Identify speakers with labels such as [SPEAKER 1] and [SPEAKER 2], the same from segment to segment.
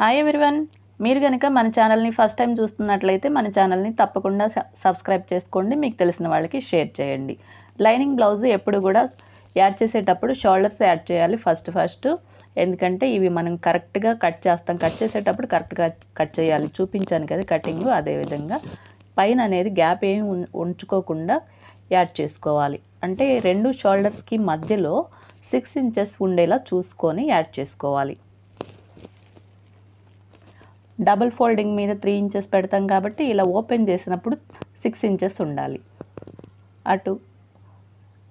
[SPEAKER 1] Hi everyone మీరు కనుక మన ఛానల్ని ఫస్ట్ టైం చూస్తున్నట్లయితే మన ఛానల్ని తప్పకుండా సబ్స్క్రైబ్ చేసుకోండి. మీకు తెలిసిన వాళ్ళకి షేర్ చేయండి. లైనింగ్ బ్లౌజ్ ఎప్పుడు కూడా యాడ్ చేసేటప్పుడు షోల్డర్స్ యాడ్ చేయాలి ఫస్ట్ ఫస్ట్ ఎందుకంటే ఇవి మనం కరెక్ట్గా కట్ చేస్తాం. కట్ చేసేటప్పుడు కరెక్ట్గా కట్ చేయాలి. చూపించాను కదా కటింగ్ అదేవిధంగా పైన అనేది గ్యాప్ ఏమి ఉం- ఉంచుకోకుండా యాడ్ చేసుకోవాలి. అంటే రెండు షోల్డర్స్కి మధ్యలో సిక్స్ ఇంచెస్ ఉండేలా చూసుకొని యాడ్ చేసుకోవాలి. డబుల్ ఫోల్డింగ్ మీద త్రీ ఇంచెస్ పెడతాం కాబట్టి ఇలా ఓపెన్ చేసినప్పుడు సిక్స్ ఇంచెస్ ఉండాలి. అటు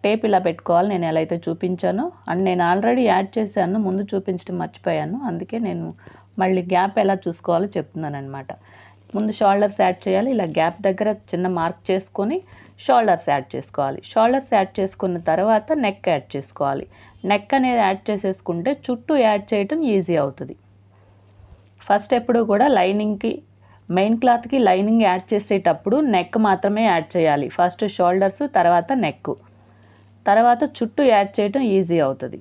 [SPEAKER 1] టేప్ ఇలా పెట్టుకోవాలి. నేను ఎలా అయితే చూపించానో అండ్ నేను ఆల్రెడీ యాడ్ చేశాను ముందు చూపించడం మర్చిపోయాను. అందుకే నేను మళ్ళీ గ్యాప్ ఎలా చూసుకోవాలో చెప్తున్నాను అనమాట ముందు షోల్డర్స్ యాడ్ చేయాలి. ఇలా గ్యాప్ దగ్గర చిన్న మార్క్ చేసుకొని షోల్డర్స్ యాడ్ చేసుకోవాలి. షోల్డర్స్ యాడ్ చేసుకున్న తర్వాత నెక్ యాడ్ చేసుకోవాలి. నెక్ అనేది యాడ్ చేసేసుకుంటే చుట్టూ యాడ్ చేయటం ఈజీ అవుతుంది. ఫస్ట్ ఎప్పుడు కూడా లైనింగ్కి మెయిన్ క్లాత్కి లైనింగ్ యాడ్ చేసేటప్పుడు నెక్ మాత్రమే యాడ్ చేయాలి. ఫస్ట్ షోల్డర్స్ తర్వాత నెక్ తర్వాత చుట్టూ యాడ్ చేయడం ఈజీ అవుతుంది.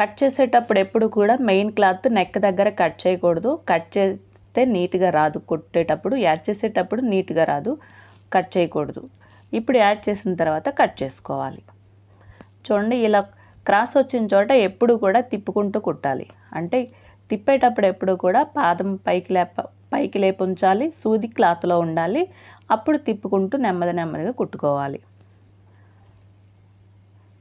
[SPEAKER 1] కట్ చేసేటప్పుడు ఎప్పుడు కూడా మెయిన్ క్లాత్ నెక్ దగ్గర కట్ చేయకూడదు. కట్ చేస్తే నీట్గా రాదు. కుట్టేటప్పుడు యాడ్ చేసేటప్పుడు నీట్గా రాదు. కట్ చేయకూడదు. ఇప్పుడు యాడ్ చేసిన తర్వాత కట్ చేసుకోవాలి. చూడండి ఇలా క్రాస్ వచ్చిన చోట ఎప్పుడు కూడా తిప్పుకుంటూ కుట్టాలి. అంటే తిప్పేటప్పుడు ఎప్పుడు కూడా పాదం పైకి లేప పైకి లేపు ఉంచాలి సూది క్లాత్లో ఉండాలి అప్పుడు తిప్పుకుంటూ నెమ్మది నెమ్మదిగా కుట్టుకోవాలి.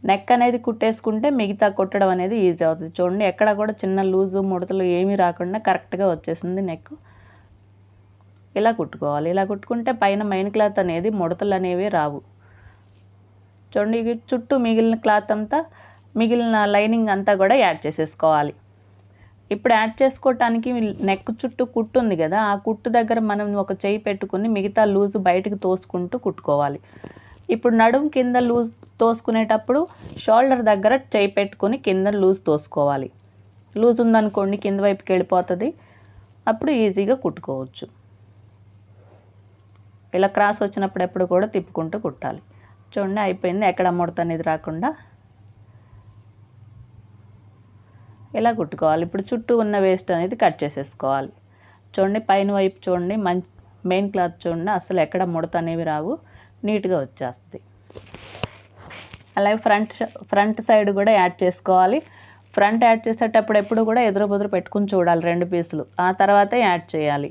[SPEAKER 1] నెక్ అనేది కుట్టేసుకుంటే మిగతా కుట్టడం అనేది ఈజీ అవుతుంది. చూడండి ఎక్కడ కూడా చిన్న లూజు ముడతలు ఏమీ రాకుండా కరెక్ట్గా వచ్చేసింది నెక్. ఇలా కుట్టుకోవాలి. ఇలా కుట్టుకుంటే పైన మెయిన్ క్లాత్ అనేది ముడతలు అనేవి రావు. చూడండి చుట్టూ మిగిలిన క్లాత్ అంతా మిగిలిన లైనింగ్ అంతా కూడా యాడ్ చేసేసుకోవాలి. ఇప్పుడు యాడ్ చేసుకోవటానికి నెక్ చుట్టూ కుట్టు ఉంది కదా ఆ కుట్టు దగ్గర మనం ఒక చేయి పెట్టుకుని మిగతా లూజ్ బయటకు తోసుకుంటూ కుట్టుకోవాలి. ఇప్పుడు నడుం కింద లూజ్ తోసుకునేటప్పుడు షోల్డర్ దగ్గర చేయి పెట్టుకుని కింద లూజ్ తోసుకోవాలి. లూజ్ ఉందనుకోండి కింద వైపుకి వెళ్ళిపోతుంది. అప్పుడు ఈజీగా కుట్టుకోవచ్చు. ఇలా క్రాస్ వచ్చినప్పుడు ఎప్పుడు కూడా తిప్పుకుంటూ కుట్టాలి. చూడండి అయిపోయింది. ఎక్కడ ముడత అనేది రాకుండా ఇలా కుట్టుకోవాలి? ఇప్పుడు చుట్టూ ఉన్న వేస్ట్ అనేది కట్ చేసేసుకోవాలి. చూడండి పైన వైపు చూడండి మంచి మెయిన్ క్లాత్ చూడండి అసలు ఎక్కడ ముడత అనేవి రావు. నీట్గా వచ్చేస్తుంది. అలాగే ఫ్రంట్ ఫ్రంట్ సైడ్ కూడా యాడ్ చేసుకోవాలి. ఫ్రంట్ యాడ్ చేసేటప్పుడు ఎప్పుడు కూడా ఎదురు బుదురు పెట్టుకుని చూడాలి రెండు పీసులు. ఆ తర్వాతే యాడ్ చేయాలి.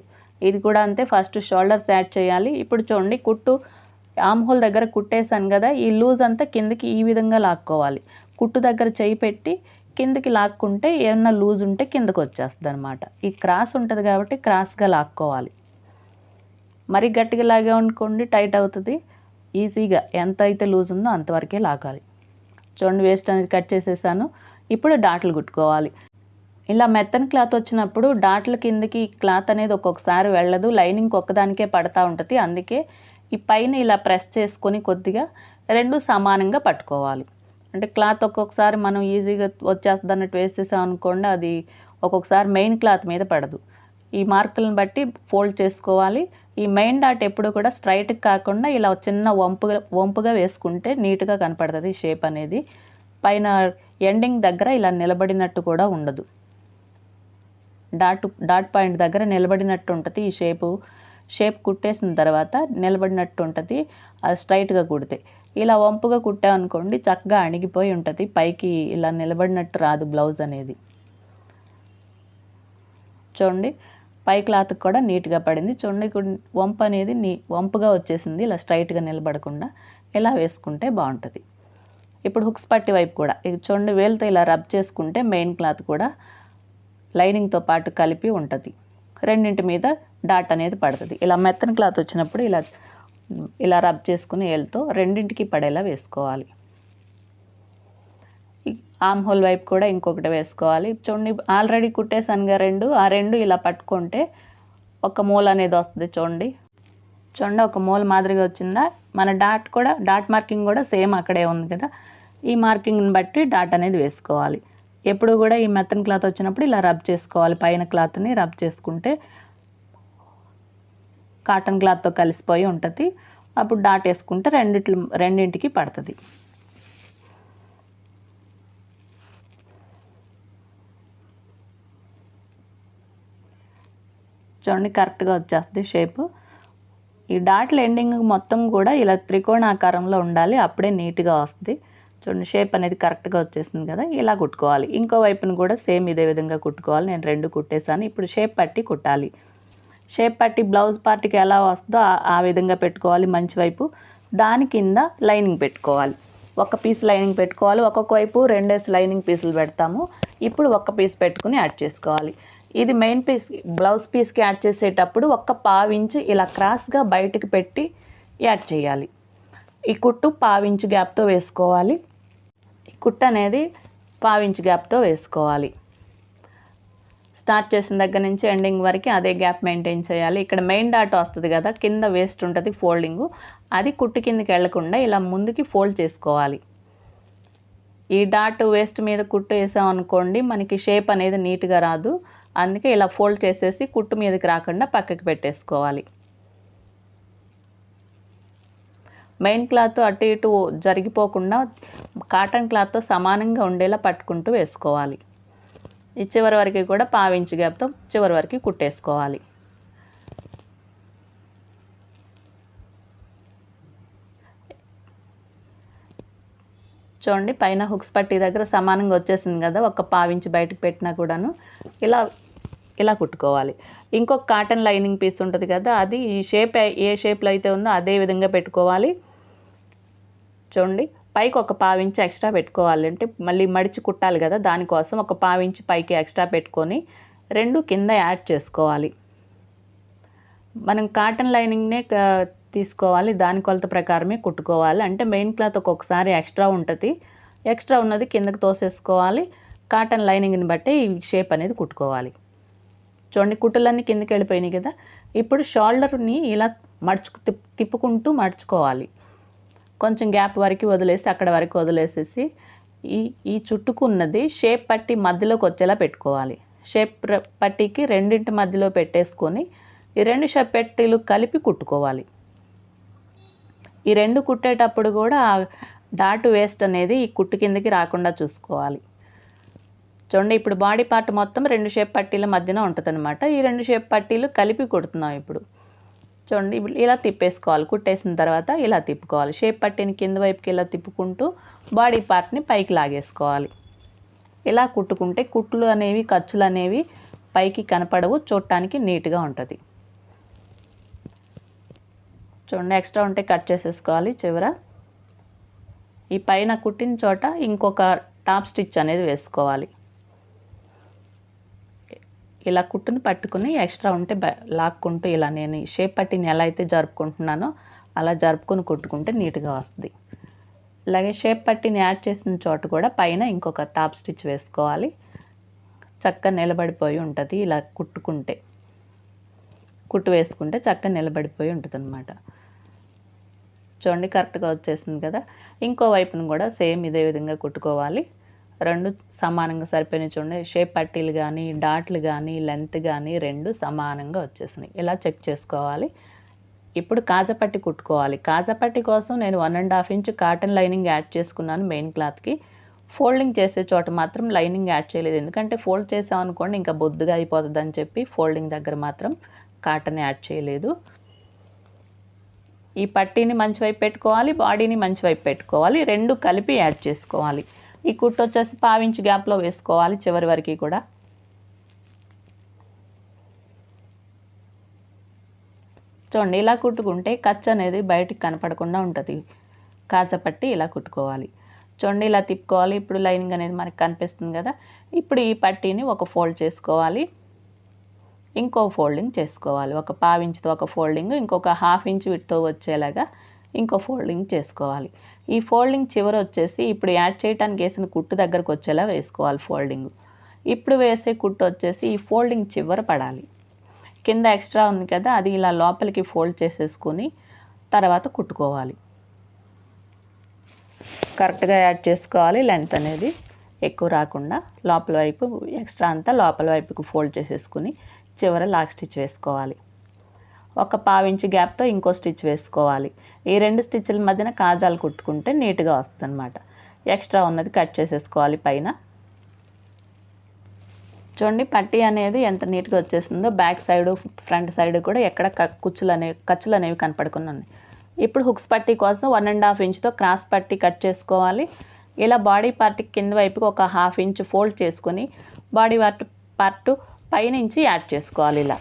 [SPEAKER 1] ఇది కూడా అంతే ఫస్ట్ షోల్డర్స్ యాడ్ చేయాలి. ఇప్పుడు చూడండి కుట్టు ఆమ్ హోల్ దగ్గర కుట్టేశాను కదా ఈ లూజ్ అంతా కిందకి ఈ విధంగా లాక్కోవాలి. కుట్టు దగ్గర చేయి పెట్టి కిందకి లాక్కుంటే ఏమన్నా లూజ్ ఉంటే కిందకి వచ్చేస్తుంది అనమాట ఈ క్రాస్ ఉంటుంది కాబట్టి క్రాస్గా లాక్కోవాలి. మరి గట్టిగా లాగా అనుకోండి టైట్ అవుతుంది. ఈజీగా ఎంత అయితే లూజ్ ఉందో అంతవరకే లాగాలి. చూడండి వేస్ట్ అనేది కట్ చేసేసాను. ఇప్పుడు డాట్లు కుట్టుకోవాలి. ఇలా మెత్తని క్లాత్ వచ్చినప్పుడు డాట్ల కిందకి క్లాత్ అనేది ఒక్కొక్కసారి వెళ్ళదు. లైనింగ్ ఒక్కదానికే పడతా ఉంటుంది. అందుకే ఈ పైన ఇలా ప్రెస్ చేసుకొని కొద్దిగా రెండు సమానంగా పట్టుకోవాలి. అంటే క్లాత్ ఒక్కొక్కసారి మనం ఈజీగా వచ్చేస్తుంది అన్నట్టు వేసేసాం అనుకోండి అది ఒక్కొక్కసారి మెయిన్ క్లాత్ మీద పడదు. ఈ మార్కులను బట్టి ఫోల్డ్ చేసుకోవాలి. ఈ మెయిన్ డాట్ ఎప్పుడు కూడా స్ట్రైట్గా కాకుండా ఇలా చిన్న వంపుగా వంపుగా వేసుకుంటే నీట్గా కనపడుతుంది షేప్ అనేది. పైన ఎండింగ్ దగ్గర ఇలా నిలబడినట్టు కూడా ఉండదు. డాట్ డాట్ పాయింట్ దగ్గర నిలబడినట్టు ఉంటుంది ఈ షేపు. షేప్ కుట్టేసిన తర్వాత నిలబడినట్టు ఉంటుంది. అది స్ట్రైట్గా కుడితే. ఇలా వంపుగా కుట్టామనుకోండి చక్కగా అణిగిపోయి ఉంటుంది. పైకి ఇలా నిలబడినట్టు రాదు బ్లౌజ్ అనేది. చూడండి పై క్లాత్ కూడా నీట్గా పడింది. చూడండి వంపు అనేది నీ వంపుగా వచ్చేసింది. ఇలా స్ట్రైట్గా నిలబడకుండా ఇలా వేసుకుంటే బాగుంటుంది. ఇప్పుడు హుక్స్ పట్టి వైపు కూడా. ఇది చూడండి వేలుతో ఇలా రబ్ చేసుకుంటే మెయిన్ క్లాత్ కూడా లైనింగ్తో పాటు కలిపి ఉంటుంది. రెండింటి మీద డాట్ అనేది పడుతుంది. ఇలా మెత్తని క్లాత్ వచ్చినప్పుడు ఇలా ఇలా రబ్ చేసుకుని ఏలుతో రెండింటికి పడేలా వేసుకోవాలి. ఆమ్ హోల్ వైపు కూడా ఇంకొకటి వేసుకోవాలి. చూడండి ఆల్రెడీ కుట్టేసానుగా రెండు. ఆ రెండు ఇలా పట్టుకుంటే ఒక మూల అనేది వస్తుంది చూడండి. చూడండి ఒక మూల మాదిరిగా వచ్చిందా? మన డాట్ కూడా డాట్ మార్కింగ్ కూడా సేమ్ అక్కడే ఉంది కదా. ఈ మార్కింగ్ని బట్టి డాట్ అనేది వేసుకోవాలి. ఎప్పుడు కూడా ఈ మెత్తన్ క్లాత్ వచ్చినప్పుడు ఇలా రబ్ చేసుకోవాలి. పైన క్లాత్ని రబ్ చేసుకుంటే కాటన్ క్లాత్తో కలిసిపోయి ఉంటుంది. అప్పుడు డాట్ వేసుకుంటే రెండింటి రెండింటికి పడుతుంది. చూడండి కరెక్ట్గా వచ్చేస్తుంది షేప్. ఈ డాట్ల ఎండింగ్ మొత్తం కూడా ఇలా త్రికోణాకారంలో ఉండాలి అప్పుడే నీట్గా వస్తుంది. చూడండి షేప్ అనేది కరెక్ట్గా వచ్చేసింది కదా ఇలా కుట్టుకోవాలి. ఇంకో వైపును కూడా సేమ్ ఇదే విధంగా కుట్టుకోవాలి. నేను రెండు కుట్టేశాను ఇప్పుడు షేప్ పట్టి కుట్టాలి. షేప్ పట్టి బ్లౌజ్ పార్ట్కి ఎలా వస్తుందో ఆ- విధంగా పెట్టుకోవాలి మంచి వైపు. దాని కింద లైనింగ్ పెట్టుకోవాలి. ఒక పీస్ లైనింగ్ పెట్టుకోవాలి. ఒక్కొక్క వైపు రెండేసి లైనింగ్ పీసులు పెడతాము. ఇప్పుడు ఒక్క పీస్ పెట్టుకుని యాడ్ చేసుకోవాలి. ఇది మెయిన్ పీస్ బ్లౌజ్ పీస్కి యాడ్ చేసేటప్పుడు ఒక్క పావించి ఇలా క్రాస్గా బయటకు పెట్టి యాడ్ చేయాలి. ఈ కుట్టు పావించి గ్యాప్తో వేసుకోవాలి. ఈ కుట్టు అనేది పావించి గ్యాప్తో వేసుకోవాలి. స్టార్ట్ చేసిన దగ్గర నుంచి ఎండింగ్ వరకు అదే గ్యాప్ మెయింటైన్ చేయాలి. ఇక్కడ మెయిన్ డాట్ వస్తుంది కదా కింద వేస్ట్ ఉంటుంది ఫోల్డింగ్ అది కుట్టు కిందకి వెళ్ళకుండా ఇలా ముందుకి ఫోల్డ్ చేసుకోవాలి. ఈ డాట్ వేస్ట్ మీద కుట్టు వేసామనుకోండి మనకి షేప్ అనేది నీట్గా రాదు. అందుకే ఇలా ఫోల్డ్ చేసేసి కుట్టు మీదకి రాకుండా పక్కకి పెట్టేసుకోవాలి. మెయిన్ క్లాత్ అటు ఇటు జరిగిపోకుండా కాటన్ క్లాత్తో సమానంగా ఉండేలా పట్టుకుంటూ వేసుకోవాలి. ఈ చివరి వరకు కూడా పావించి గ్యాప్తో చివరి వరకు కుట్టేసుకోవాలి. చూడండి పైన హుక్స్ పట్టి దగ్గర సమానంగా వచ్చేసింది కదా ఒక పావించి బయటకు పెట్టినా కూడాను ఇలా ఇలా కుట్టుకోవాలి. ఇంకొక కాటన్ లైనింగ్ పీస్ ఉంటుంది కదా అది ఈ షేప్ ఏ షేప్లో అయితే ఉందో అదే విధంగా పెట్టుకోవాలి. చూడండి పైకి ఒక పావించి ఎక్స్ట్రా పెట్టుకోవాలి. అంటే మళ్ళీ మడిచి కుట్టాలి కదా దానికోసం ఒక పావించి పైకి ఎక్స్ట్రా పెట్టుకొని రెండు కింద యాడ్ చేసుకోవాలి. మనం కాటన్ లైనింగ్నే తీసుకోవాలి. దాని కొలత ప్రకారమే కుట్టుకోవాలి. అంటే మెయిన్ క్లాత్ ఒక్కొక్కసారి ఎక్స్ట్రా ఉంటుంది. ఎక్స్ట్రా ఉన్నది కిందకి తోసేసుకోవాలి. కాటన్ లైనింగ్ని బట్టి ఈ షేప్ అనేది కుట్టుకోవాలి. చూడండి కుట్టులన్నీ కిందకి వెళ్ళిపోయినాయి కదా. ఇప్పుడు షోల్డర్ని ఇలా మడుచు తిప్పుకుంటూ మడుచుకోవాలి. కొంచెం గ్యాప్ వరకు వదిలేసి అక్కడ వరకు వదిలేసేసి ఈ ఈ చుట్టుకున్నది షేప్ పట్టి మధ్యలోకి వచ్చేలా పెట్టుకోవాలి. షేప్ పట్టీకి రెండింటి మధ్యలో పెట్టేసుకొని ఈ రెండు షేప్ పట్టీలు కలిపి కుట్టుకోవాలి. ఈ రెండు కుట్టేటప్పుడు కూడా ఆ డాటు వేస్ట్ అనేది ఈ కుట్టు కిందకి రాకుండా చూసుకోవాలి. చూడండి ఇప్పుడు బాడీ పార్ట్ మొత్తం రెండు షేప్ పట్టీల మధ్యన ఉంటుంది ఈ రెండు షేప్ పట్టీలు కలిపి కుడుతున్నాం ఇప్పుడు. చూడండి ఇలా తిప్పేసుకోవాలి. కుట్టేసిన తర్వాత ఇలా తిప్పుకోవాలి. షేప్ పట్టిన కింద వైపుకి ఇలా తిప్పుకుంటూ బాడీ పార్ట్ని పైకి లాగేసుకోవాలి. ఇలా కుట్టుకుంటే కుట్లు అనేవి ఖర్చులు అనేవి పైకి కనపడవు చూడటానికి నీట్గా ఉంటుంది. చూడండి ఎక్స్ట్రా ఉంటే కట్ చేసేసుకోవాలి చివర. ఈ పైన కుట్టిన చోట ఇంకొక టాప్ స్టిచ్ అనేది వేసుకోవాలి. ఇలా కుట్టుని పట్టుకుని ఎక్స్ట్రా ఉంటే బ లాక్కుంటూ ఇలా నేను షేప్ పట్టిని ఎలా అయితే జరుపుకుంటున్నానో అలా జరుపుకొని కుట్టుకుంటే నీట్గా వస్తుంది. అలాగే షేప్ పట్టిని యాడ్ చేసిన చోట కూడా పైన ఇంకొక టాప్ స్టిచ్ వేసుకోవాలి. చక్కగా నిలబడిపోయి ఉంటుంది ఇలా కుట్టుకుంటే. కుట్టు వేసుకుంటే చక్కగా నిలబడిపోయి ఉంటుంది అనమాట చూడండి కరెక్ట్గా వచ్చేసింది కదా. ఇంకో వైపును కూడా సేమ్ ఇదే విధంగా కుట్టుకోవాలి. రెండు సమానంగా సరిపోయినాయి చూడండి. షేప్ పట్టీలు కానీ డాట్లు కానీ లెంత్ కానీ రెండు సమానంగా వచ్చేసినాయి. ఇలా చెక్ చేసుకోవాలి. ఇప్పుడు కాజపట్టి కుట్టుకోవాలి. కాజపట్టి కోసం నేను one and half inch cotton lining add చేసుకున్నాను మెయిన్ క్లాత్కి. ఫోల్డింగ్ చేసే చోట మాత్రం లైనింగ్ యాడ్ చేయలేదు. ఎందుకంటే ఫోల్డ్ చేసాం అనుకోండి ఇంకా బొద్దుగా అయిపోతుంది అని చెప్పి ఫోల్డింగ్ దగ్గర మాత్రం కాటన్ యాడ్ చేయలేదు. ఈ పట్టీని మంచి వైపు పెట్టుకోవాలి బాడీని మంచి వైపు పెట్టుకోవాలి. రెండు కలిపి యాడ్ చేసుకోవాలి. ఈ కుట్టు వచ్చేసి పావించి గ్యాప్లో వేసుకోవాలి చివరి వరకు కూడా. చూడండి ఇలా కుట్టుకుంటే ఖర్చు అనేది బయటికి కనపడకుండా ఉంటుంది. కాచపట్టి ఇలా కుట్టుకోవాలి. చూడండి ఇలా తిప్పుకోవాలి. ఇప్పుడు లైనింగ్ అనేది మనకి కనిపిస్తుంది కదా ఇప్పుడు ఈ పట్టీని ఒక ఫోల్డ్ చేసుకోవాలి. ఇంకో ఫోల్డింగ్ చేసుకోవాలి. ఒక పావించుతో ఒక ఫోల్డింగ్ ఇంకొక హాఫ్ ఇంచ్ విట్తో వచ్చేలాగా ఇంకో ఫోల్డింగ్ చేసుకోవాలి. ఈ ఫోల్డింగ్ చివర వచ్చేసి ఇప్పుడు యాడ్ చేయడానికి వేసిన కుట్టు దగ్గరకు వచ్చేలా వేసుకోవాలి ఫోల్డింగ్. ఇప్పుడు వేసే కుట్టు వచ్చేసి ఈ ఫోల్డింగ్ చివర పడాలి. కింద ఎక్స్ట్రా ఉంది కదా అది ఇలా లోపలికి ఫోల్డ్ చేసేసుకొని తర్వాత కుట్టుకోవాలి. కరెక్ట్గా యాడ్ చేసుకోవాలి లెంత్ అనేది ఎక్కువ రాకుండా లోపల వైపు ఎక్స్ట్రా అంతా లోపల వైపుకు ఫోల్డ్ చేసేసుకుని చివర లాక్ స్టిచ్ వేసుకోవాలి. ఒక పావించి గ్యాప్తో ఇంకో స్టిచ్ వేసుకోవాలి. ఈ రెండు స్టిచ్ల మధ్యన కాజాలు కుట్టుకుంటే నీట్గా వస్తుందన్నమాట. ఎక్స్ట్రా ఉన్నది కట్ చేసేసుకోవాలి పైన. చూడండి పట్టీ అనేది ఎంత నీట్గా వచ్చేసిందో బ్యాక్ సైడ్ ఫ్రంట్ సైడ్ కూడా ఎక్కడ కుచ్చులు అనేవి ఖర్చులు అనేవి కనపడకుండా ఉన్నాయి ఇప్పుడు హుక్స్ పట్టీ కోసం వన్ అండ్ హాఫ్ ఇంచ్తో క్రాస్ పట్టీ కట్ చేసుకోవాలి. ఇలా బాడీ పార్ట్ కింద వైపుకి ఒక హాఫ్ ఇంచ్ ఫోల్డ్ చేసుకొని బాడీ పార్ట్ పార్ట్ పైనుంచి యాడ్ చేసుకోవాలి ఇలా.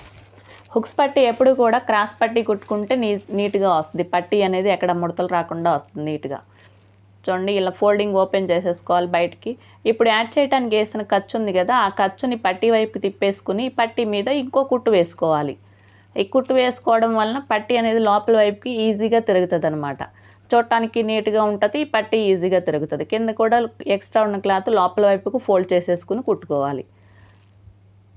[SPEAKER 1] హుక్స్ పట్టి ఎప్పుడు కూడా క్రాస్ పట్టి కుట్టుకుంటే నీ నీట్గా వస్తుంది. పట్టి అనేది ఎక్కడ ముడతలు రాకుండా వస్తుంది నీట్గా. చూడండి ఇలా ఫోల్డింగ్ ఓపెన్ చేసేసుకోవాలి బయటికి. ఇప్పుడు యాడ్ చేయడానికి వేసిన ఖర్చు ఉంది కదా ఆ ఖర్చుని పట్టి వైపు తిప్పేసుకుని పట్టి మీద ఇంకో కుట్టు వేసుకోవాలి. ఈ కుట్టు వేసుకోవడం వలన పట్టీ అనేది లోపల వైపుకి ఈజీగా తిరుగుతుంది అనమాట చూడటానికి నీట్గా ఉంటుంది పట్టి ఈజీగా తిరుగుతుంది. కింద కూడా ఎక్స్ట్రా ఉన్న క్లాత్ లోపల వైపుకు ఫోల్డ్ చేసేసుకుని కుట్టుకోవాలి.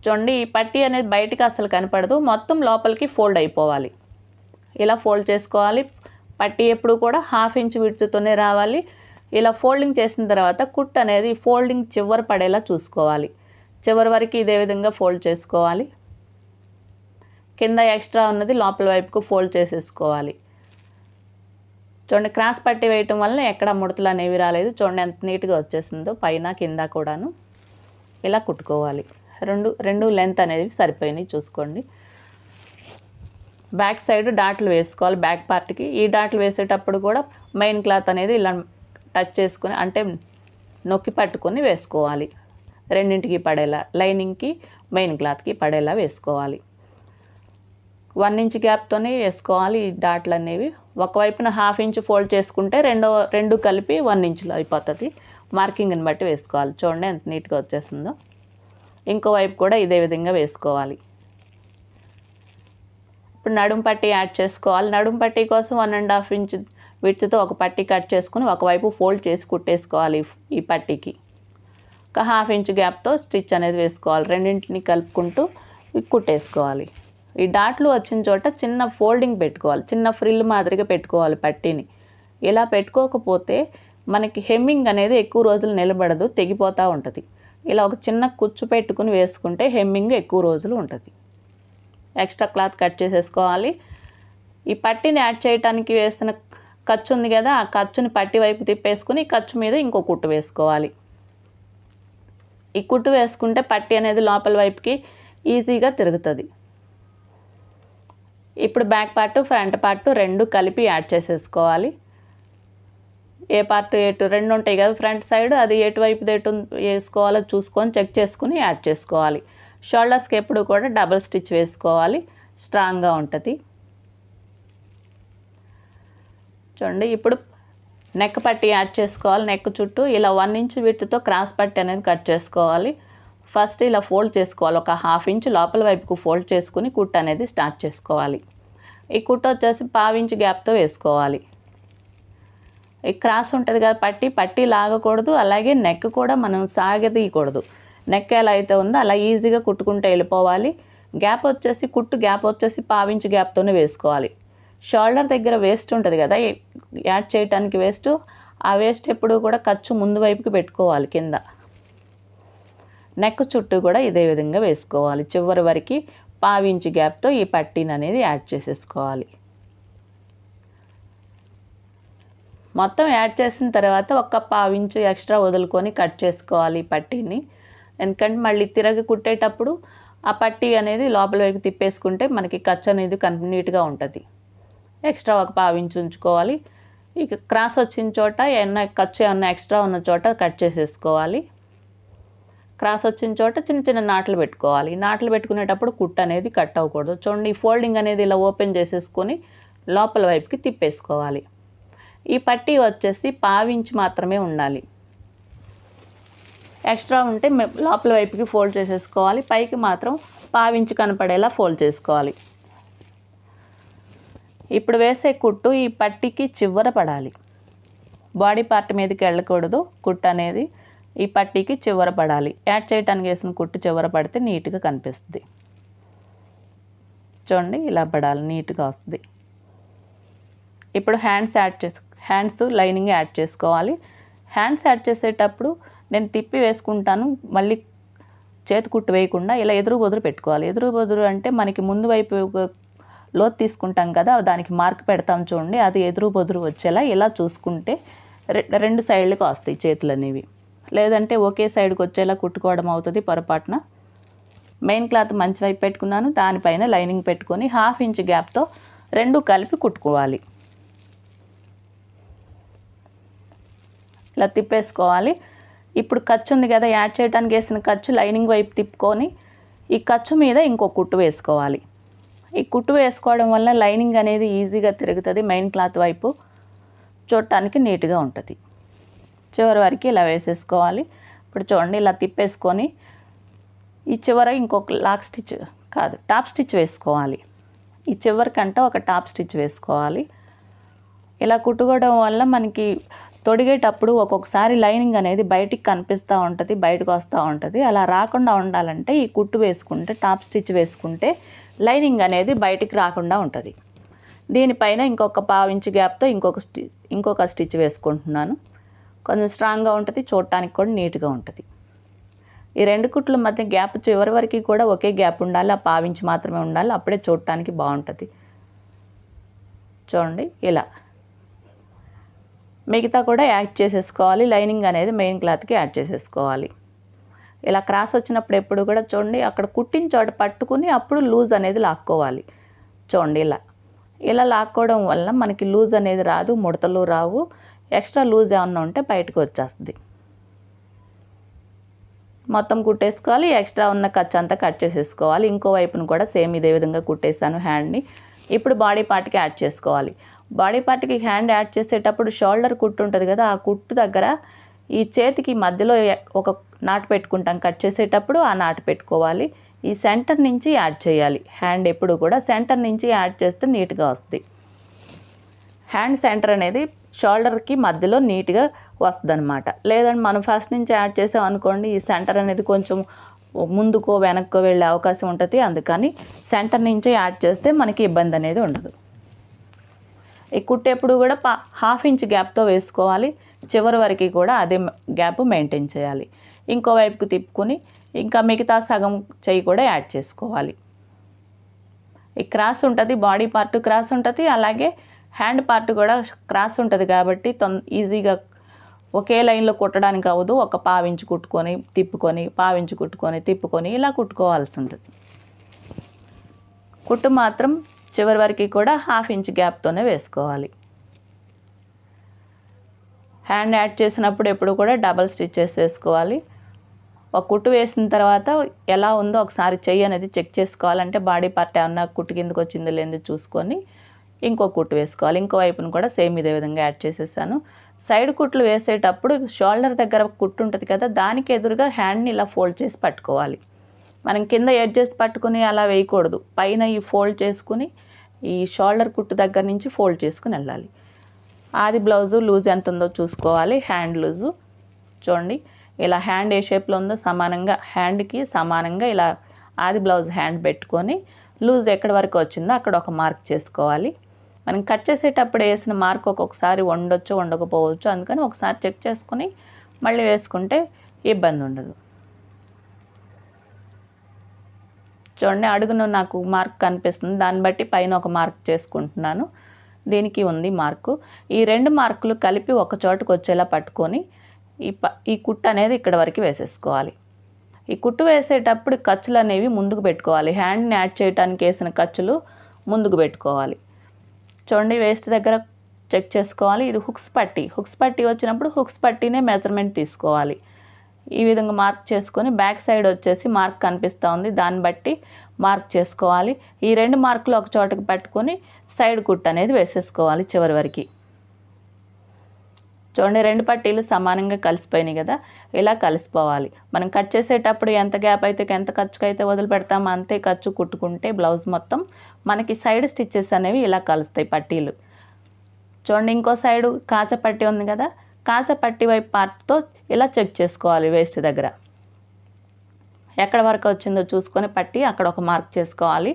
[SPEAKER 1] చూడండి ఈ పట్టీ అనేది బయటికి అసలు కనపడదు. మొత్తం లోపలికి ఫోల్డ్ అయిపోవాలి. ఇలా ఫోల్డ్ చేసుకోవాలి. పట్టీ ఎప్పుడు కూడా హాఫ్ ఇంచ్ విడుతుతోనే రావాలి. ఇలా ఫోల్డింగ్ చేసిన తర్వాత కుట్ అనేది ఫోల్డింగ్ చివరి పడేలా చూసుకోవాలి. చివరి వరకు ఇదే విధంగా ఫోల్డ్ చేసుకోవాలి. కింద ఎక్స్ట్రా ఉన్నది లోపల వైపుకు ఫోల్డ్ చేసేసుకోవాలి. చూడండి క్రాస్ పట్టి వేయటం వల్ల ఎక్కడ ముడతలు అనేవి రాలేదు. చూడండి ఎంత నీట్గా వచ్చేసిందో పైన కింద కూడాను. ఇలా కుట్టుకోవాలి. రెండు రెండు లెంత్ అనేది సరిపోయినాయి చూసుకోండి. బ్యాక్ సైడ్ డాట్లు వేసుకోవాలి. బ్యాక్ పార్ట్కి ఈ డాట్లు వేసేటప్పుడు కూడా మెయిన్ క్లాత్ అనేది ఇలా టచ్ చేసుకుని అంటే నొక్కి పట్టుకొని వేసుకోవాలి. రెండింటికి పడేలా లైనింగ్కి మెయిన్ క్లాత్కి పడేలా వేసుకోవాలి. వన్ ఇంచ్ గ్యాప్తోనే వేసుకోవాలి ఈ డాట్లు అనేవి. ఒకవైపున హాఫ్ ఇంచ్ ఫోల్డ్ చేసుకుంటే రెండో రెండు కలిపి వన్ ఇంచులో అయిపోతుంది. మార్కింగ్ని బట్టి వేసుకోవాలి. చూడండి ఎంత నీట్గా వచ్చేస్తుందో ఇంకో వైపు కూడా ఇదే విధంగా వేసుకోవాలి. ఇప్పుడు నడుం పట్టీ యాడ్ చేసుకోవాలి. నడుం పట్టీ కోసం వన్ అండ్ హాఫ్ ఇంచ్ విడ్త్తో ఒక పట్టీ కట్ చేసుకుని ఒకవైపు ఫోల్డ్ చేసి కుట్టేసుకోవాలి ఈ- పట్టీకి. ఒక హాఫ్ ఇంచ్ గ్యాప్తో స్టిచ్ అనేది వేసుకోవాలి. రెండింటిని కలుపుకుంటూ కుట్టేసుకోవాలి. ఈ డాట్లు వచ్చిన చోట చిన్న ఫోల్డింగ్ పెట్టుకోవాలి. చిన్న ఫ్రిల్ మాదిరిగా పెట్టుకోవాలి పట్టీని. ఇలా పెట్టుకోకపోతే మనకి హెమ్మింగ్ అనేది ఎక్కువ రోజులు నిలబడదు తెగిపోతూ ఉంటుంది. ఇలా ఒక చిన్న కుచ్చు పెట్టుకుని వేసుకుంటే హెమ్మింగ్ ఎక్కువ రోజులు ఉంటుంది. ఎక్స్ట్రా క్లాత్ కట్ చేసేసుకోవాలి. ఈ పట్టీని యాడ్ చేయడానికి వేసిన ఖర్చు ఉంది కదా ఆ ఖర్చుని పట్టి వైపు తిప్పేసుకుని ఖర్చు మీద ఇంకో కుట్టు వేసుకోవాలి. ఈ కుట్టు వేసుకుంటే పట్టి అనేది లోపల వైపుకి ఈజీగా తిరుగుతుంది. ఇప్పుడు బ్యాక్ పార్ట్ ఫ్రంట్ పార్ట్ రెండు కలిపి యాడ్ చేసేసుకోవాలి. ఏ పార్ట్ ఎటు రెండు ఉంటాయి కదా ఫ్రంట్ సైడ్ అది ఎటువైపు ఎటు వేసుకోవాలో చూసుకొని చెక్ చేసుకుని యాడ్ చేసుకోవాలి. షోల్డర్స్కి ఎప్పుడు కూడా డబల్ స్టిచ్ వేసుకోవాలి. స్ట్రాంగ్గా ఉంటుంది. చూడండి ఇప్పుడు నెక్ పట్టి యాడ్ చేసుకోవాలి. నెక్ చుట్టూ ఇలా వన్ ఇంచ్ విడ్త్తో క్రాస్ పట్టి అనేది కట్ చేసుకోవాలి. ఫస్ట్ ఇలా ఫోల్డ్ చేసుకోవాలి. ఒక హాఫ్ ఇంచ్ లోపల వైపుకు ఫోల్డ్ చేసుకుని కుట్ అనేది స్టార్ట్ చేసుకోవాలి. ఈ కుట్ వచ్చేసి పావించ్ గ్యాప్తో వేసుకోవాలి. క్రాస్ ఉంటుంది కదా పట్టి పట్టి లాగకూడదు. అలాగే నెక్ కూడా మనం సాగదీయకూడదు. నెక్ ఎలా అయితే ఉందో అలా ఈజీగా కుట్టుకుంటూ వెళ్ళిపోవాలి. గ్యాప్ వచ్చేసి కుట్టు గ్యాప్ వచ్చేసి పావించి గ్యాప్తోనే వేసుకోవాలి. షోల్డర్ దగ్గర వేస్ట్ ఉంటుంది కదా యాడ్ చేయడానికి వేస్ట్. ఆ వేస్ట్ ఎప్పుడు కూడా ఖర్చు ముందు వైపుకి పెట్టుకోవాలి కింద. నెక్ చుట్టూ కూడా ఇదే విధంగా వేసుకోవాలి. చివరి వరకు పావించి గ్యాప్తో ఈ పట్టీని అనేది యాడ్ చేసేసుకోవాలి. మొత్తం యాడ్ చేసిన తర్వాత ఒక పావించు ఎక్స్ట్రా వదులుకొని కట్ చేసుకోవాలి ఈ పట్టీని. ఎందుకంటే మళ్ళీ తిరగ కుట్టేటప్పుడు ఆ పట్టీ అనేది లోపల వైపు తిప్పేసుకుంటే మనకి ఖర్చు అనేది కన్ నీట్గా ఉంటుంది. ఎక్స్ట్రా ఒక పావించి ఉంచుకోవాలి. ఇక క్రాస్ వచ్చిన చోట ఏమన్నా ఖర్చు ఏమన్నా ఎక్స్ట్రా ఉన్న చోట కట్ చేసేసుకోవాలి. క్రాస్ వచ్చిన చోట చిన్న చిన్న నాట్లు పెట్టుకోవాలి. నాట్లు పెట్టుకునేటప్పుడు కుట్ అనేది కట్ అవ్వకూడదు. చూడండి ఈ ఫోల్డింగ్ అనేది ఇలా ఓపెన్ చేసేసుకొని లోపల వైపుకి తిప్పేసుకోవాలి. ఈ పట్టీ వచ్చేసి పావించి మాత్రమే ఉండాలి. ఎక్స్ట్రా ఉంటే లోపల వైపుకి ఫోల్డ్ చేసేసుకోవాలి. పైకి మాత్రం పావించి కనపడేలా ఫోల్డ్ చేసుకోవాలి. ఇప్పుడు వేసే కుట్టు ఈ పట్టీకి చివర పడాలి. బాడీ పార్ట్ మీదకి వెళ్ళకూడదు. కుట్టు అనేది ఈ పట్టీకి చివర పడాలి. యాడ్ చేయడానికి వేసిన కుట్టు చివర పడితే నీట్గా కనిపిస్తుంది. చూడండి ఇలా పడాలి నీట్గా వస్తుంది. ఇప్పుడు హ్యాండ్స్ యాడ్ చేసు హ్యాండ్స్ లైనింగ్ యాడ్ చేసుకోవాలి. హ్యాండ్స్ యాడ్ చేసేటప్పుడు నేను తిప్పి వేసుకుంటాను. మళ్ళీ చేతి కుట్టు వేయకుండా ఇలా ఎదురు బొదురు పెట్టుకోవాలి. ఎదురు బొదురు అంటే మనకి ముందు వైపు లోతు తీసుకుంటాం కదా దానికి మార్క్ పెడతాం చూడండి. అది ఎదురు బొదురు వచ్చేలా ఇలా చూసుకుంటే రె- రెండు సైడ్లకు వస్తాయి చేతులు అనేవి. లేదంటే ఒకే సైడ్కి వచ్చేలా కుట్టుకోవడం అవుతుంది పొరపాటున. మెయిన్ క్లాత్ మంచి వైపు పెట్టుకున్నాను దానిపైన లైనింగ్ పెట్టుకొని హాఫ్ ఇంచ్ గ్యాప్తో రెండు కలిపి కుట్టుకోవాలి. ఇలా తిప్పేసుకోవాలి. ఇప్పుడు ఖర్చు ఉంది కదా యాడ్ చేయడానికి వేసిన ఖర్చు లైనింగ్ వైపు తిప్పుకొని ఈ ఖర్చు మీద ఇంకో కుట్టు వేసుకోవాలి. ఈ కుట్టు వేసుకోవడం వల్ల లైనింగ్ అనేది ఈజీగా తిరుగుతుంది మెయిన్ క్లాత్ వైపు చూడటానికి నీట్గా ఉంటుంది. చివరి వరకు ఇలా వేసేసుకోవాలి. ఇప్పుడు చూడండి ఇలా తిప్పేసుకొని ఈ చివర ఇంకొక లాక్ స్టిచ్ కాదు టాప్ స్టిచ్ వేసుకోవాలి. ఈ చివరికంటే ఒక టాప్ స్టిచ్ వేసుకోవాలి. ఇలా కుట్టుకోవడం వల్ల మనకి తొడిగేటప్పుడు ఒక్కొక్కసారి లైనింగ్ అనేది బయటికి కనిపిస్తూ ఉంటుంది బయటకు వస్తూ ఉంటుంది. అలా రాకుండా ఉండాలంటే ఈ కుట్టు వేసుకుంటే టాప్ స్టిచ్ వేసుకుంటే లైనింగ్ అనేది బయటికి రాకుండా ఉంటుంది. దీనిపైన ఇంకొక పావించి గ్యాప్తో ఇంకొక స్టి ఇంకొక స్టిచ్ వేసుకుంటున్నాను. కొంచెం స్ట్రాంగ్గా ఉంటుంది చూడటానికి కూడా నీట్గా ఉంటుంది. ఈ రెండు కుట్ల మధ్య గ్యాప్ చివరి వరకు కూడా ఒకే గ్యాప్ ఉండాలి ఆ పావించి మాత్రమే ఉండాలి అప్పుడే చూడటానికి బాగుంటుంది. చూడండి ఇలా. మిగతా కూడా యాడ్ చేసేసుకోవాలి. లైనింగ్ అనేది మెయిన్ క్లాత్కి యాడ్ చేసేసుకోవాలి. ఇలా క్రాస్ వచ్చినప్పుడు ఎప్పుడు కూడా చూడండి అక్కడ కుట్టిన చోట పట్టుకుని అప్పుడు లూజ్ అనేది లాక్కోవాలి. చూడండి ఇలా. ఇలా లాక్కోవడం వల్ల మనకి లూజ్ అనేది రాదు ముడతలు రావు. ఎక్స్ట్రా లూజ్ ఏమన్నా ఉంటే బయటకు వచ్చేస్తుంది. మొత్తం కుట్టేసుకోవాలి ఎక్స్ట్రా ఉన్న ఖర్చు అంతా కట్ చేసేసుకోవాలి. ఇంకో వైపును కూడా సేమ్ ఇదే విధంగా కుట్టేసాను హ్యాండ్ని. ఇప్పుడు బాడీ పార్ట్కి యాడ్ చేసుకోవాలి. బాడీ పార్ట్కి హ్యాండ్ యాడ్ చేసేటప్పుడు షోల్డర్ కుట్టు ఉంటుంది కదా ఆ కుట్టు దగ్గర ఈ చేతికి మధ్యలో ఒక నాటు పెట్టుకుంటాం. కట్ చేసేటప్పుడు ఆ నాటు పెట్టుకోవాలి. ఈ సెంటర్ నుంచి యాడ్ చేయాలి. హ్యాండ్ ఎప్పుడు కూడా సెంటర్ నుంచి యాడ్ చేస్తే నీట్గా వస్తుంది. హ్యాండ్ సెంటర్ అనేది షోల్డర్కి మధ్యలో నీట్గా వస్తుంది అనమాట లేదంటే మనం ఫస్ట్ నుంచి యాడ్ చేసాం అనుకోండి ఈ సెంటర్ అనేది కొంచెం ముందుకో వెనక్కో వెళ్ళే అవకాశం ఉంటుంది. అందుకని సెంటర్ నుంచి యాడ్ చేస్తే మనకి ఇబ్బంది అనేది ఉండదు. ఈ కుట్టేప్పుడు కూడా పా హాఫ్ ఇంచ్ గ్యాప్తో వేసుకోవాలి. చివరి వరకు కూడా అదే గ్యాప్ మెయింటైన్ చేయాలి. ఇంకో వైపుకు తిప్పుకొని ఇంకా మిగతా సగం చెయ్యి కూడా యాడ్ చేసుకోవాలి. ఈ క్రాస్ ఉంటుంది బాడీ పార్ట్ క్రాస్ ఉంటుంది అలాగే హ్యాండ్ పార్ట్ కూడా క్రాస్ ఉంటుంది కాబట్టి తొం ఈజీగా ఒకే లైన్లో కుట్టడానికి అవ్వదు. ఒక పావించి కుట్టుకొని తిప్పుకొని పావించి కుట్టుకొని తిప్పుకొని ఇలా కుట్టుకోవాల్సి ఉంటుంది. కుట్టు మాత్రం చివరి వరకు కూడా హాఫ్ ఇంచ్ గ్యాప్తోనే వేసుకోవాలి. హ్యాండ్ యాడ్ చేసినప్పుడు ఎప్పుడు కూడా డబల్ స్టిచ్చెస్ వేసుకోవాలి. ఒక కుట్టు వేసిన తర్వాత ఎలా ఉందో ఒకసారి చెయ్యి అనేది చెక్ చేసుకోవాలంటే బాడీ పార్ట్ ఏమన్నా కుట్టు కిందకు వచ్చిందో లేదో చూసుకొని ఇంకో కుట్టు వేసుకోవాలి. ఇంకో వైపును కూడా సేమ్ ఇదే విధంగా యాడ్ చేసేసాను. సైడ్ కుట్లు వేసేటప్పుడు షోల్డర్ దగ్గర కుట్టు ఉంటుంది కదా దానికి ఎదురుగా హ్యాండ్ని ఇలా ఫోల్డ్ చేసి పట్టుకోవాలి. మనం కింద ఎడ్జెస్ పట్టుకుని అలా వేయకూడదు. పైన ఈ ఫోల్డ్ చేసుకుని ఈ షోల్డర్ కుట్టు దగ్గర నుంచి ఫోల్డ్ చేసుకుని వెళ్ళాలి. ఆది బ్లౌజు లూజ్ ఎంత ఉందో చూసుకోవాలి. హ్యాండ్ లూజు చూడండి. ఇలా హ్యాండ్ ఏ షేప్లో ఉందో సమానంగా హ్యాండ్కి సమానంగా ఇలా ఆది బ్లౌజ్ హ్యాండ్ పెట్టుకొని లూజ్ ఎక్కడి వరకు వచ్చిందో అక్కడ ఒక మార్క్ చేసుకోవాలి. మనం కట్ చేసేటప్పుడు వేసిన మార్క్ ఒక్కొక్కసారి వండొచ్చు వండకపోవచ్చు అందుకని ఒకసారి చెక్ చేసుకొని మళ్ళీ వేసుకుంటే ఇబ్బంది ఉండదు. చూడండి అడుగును నాకు మార్క్ కనిపిస్తుంది. దాన్ని బట్టి పైన ఒక మార్క్ చేసుకుంటున్నాను. దీనికి ఉంది మార్కు. ఈ రెండు మార్కులు కలిపి ఒక చోటుకు వచ్చేలా పట్టుకొని ఈ ప ఈ కుట్టు అనేది ఇక్కడ వరకు వేసేసుకోవాలి. ఈ కుట్టు వేసేటప్పుడు ఖర్చులు అనేవి ముందుకు పెట్టుకోవాలి. హ్యాండ్ని యాడ్ చేయడానికి వేసిన ఖర్చులు ముందుకు పెట్టుకోవాలి. చూడండి వేస్ట్ దగ్గర చెక్ చేసుకోవాలి. ఇది హుక్స్ పట్టి. హుక్స్ పట్టి వచ్చినప్పుడు హుక్స్ పట్టీనే మెజర్మెంట్ తీసుకోవాలి. ఈ విధంగా మార్క్ చేసుకొని బ్యాక్ సైడ్ వచ్చేసి మార్క్ కనిపిస్తూ ఉంది. దాన్ని బట్టి మార్క్ చేసుకోవాలి. ఈ రెండు మార్కులు ఒక చోటకి పట్టుకొని సైడ్ కుట్ అనేది వేసేసుకోవాలి చివరి వరకు. చూడండి రెండు పట్టీలు సమానంగా కలిసిపోయినాయి కదా. ఇలా కలిసిపోవాలి. మనం కట్ చేసేటప్పుడు ఎంత గ్యాప్ అయితే ఎంత ఖర్చుకు అయితే వదిలిపెడతామో అంతే ఖర్చు కుట్టుకుంటే బ్లౌజ్ మొత్తం మనకి సైడ్ స్టిచ్చెస్ అనేవి ఇలా కలుస్తాయి పట్టీలు. చూడండి ఇంకో సైడు కాచ పట్టి ఉంది కదా. కాచ పట్టి వైపు పార్ట్తో ఇలా చెక్ చేసుకోవాలి వేస్ట్ దగ్గర. ఎక్కడ వరకు వచ్చిందో చూసుకొని పట్టి అక్కడ ఒక మార్క్ చేసుకోవాలి.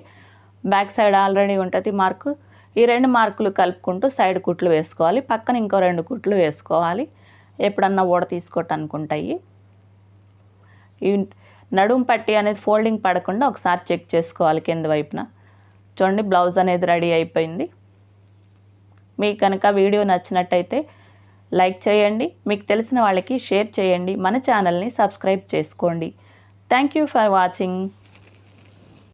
[SPEAKER 1] బ్యాక్ సైడ్ ఆల్రెడీ ఉంటుంది మార్కు. ఈ రెండు మార్కులు కలుపుకుంటూ సైడ్ కుట్లు వేసుకోవాలి. పక్కన ఇంకో రెండు కుట్లు వేసుకోవాలి. ఎప్పుడన్నా ఊడ తీసుకోవటానుకుంటాయి ఈ నడుము పట్టి అనేది ఫోల్డింగ్ పడకుండా ఒకసారి చెక్ చేసుకోవాలి కింద వైపున. చూడండి బ్లౌజ్ అనేది రెడీ అయిపోయింది. మీకు కనుక వీడియో నచ్చినట్టయితే లైక్ చేయండి మీకు తెలిసిన వాళ్ళకి షేర్ చేయండి మన ఛానల్ని సబ్స్క్రైబ్ చేసుకోండి. Thank you for watching